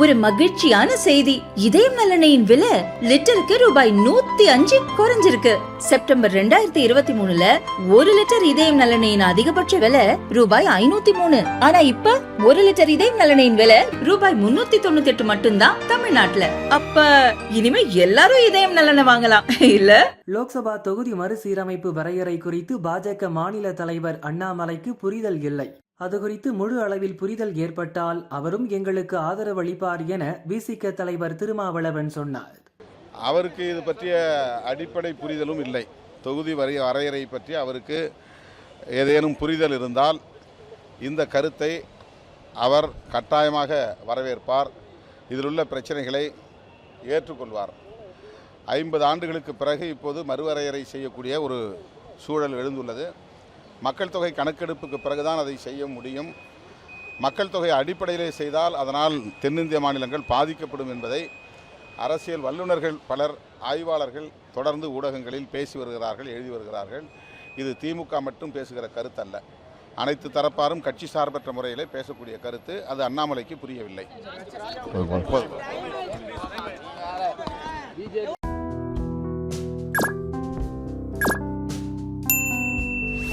ஒரு மகிழ்ச்சியான செய்தி. இதயம் நலனையின் விலை லிட்டருக்கு ரூபாய் நூத்தி அஞ்சு குறைஞ்சிருக்கு. செப்டம்பர் ரெண்டாயிரத்தி இருபத்தி மூணுல ஒரு லிட்டர் இதயம் நலனையின் அதிகபட்ச விலை ரூபாய் ஐநூத்தி மூணு. ஆனா இப்ப ஒரு லிட்டர் இதயம் நலனையின் விலை ரூபாய் முன்னூத்தி தொண்ணூத்தி எட்டு மட்டும்தான் தமிழ்நாட்டுல. அப்ப இனிமே எல்லாரும் இதயம் நலனை வாங்கலாம். இல்ல? லோக்சபா தொகுதி மறுசீரமைப்பு வரையறை குறித்து பாஜக மாநில தலைவர் அண்ணாமலைக்கு புரிதல் இல்லை. அது குறித்து முழு அளவில் புரிதல் ஏற்பட்டால் அவரும் எங்களுக்கு ஆதரவு அளிப்பார் என விசிக தலைவர் திருமாவளவன் சொன்னார். அவருக்கு இது பற்றிய அடிப்படை புரிதலும் இல்லை. தொகுதி வரை வரையறை பற்றி அவருக்கு ஏதேனும் புரிதல் இருந்தால் இந்த கருத்தை அவர் கட்டாயமாக வரவேற்பார். இதில் உள்ள பிரச்சனைகளை ஏற்றுக்கொள்வார். ஐம்பது ஆண்டுகளுக்கு பிறகு இப்போது மறுவரையறை செய்யக்கூடிய ஒரு சூழல் எழுந்துள்ளது. மக்கள் தொகை கணக்கெடுப்புக்கு பிறகுதான் அதை செய்ய முடியும். மக்கள் தொகை அடிப்படையிலே செய்தால் அதனால் தென்னிந்திய மாநிலங்கள் பாதிக்கப்படும் என்பதை அரசியல் வல்லுநர்கள் பலர் ஆய்வாளர்கள் தொடர்ந்து ஊடகங்களில் பேசி வருகிறார்கள் எழுதி வருகிறார்கள். இது திமுக மட்டும் பேசுகிற கருத்தல்ல. அனைத்து தரப்பாரும் கட்சி சார்பற்ற முறையிலே பேசக்கூடிய கருத்து அது அண்ணாமலைக்கு புரியவில்லை.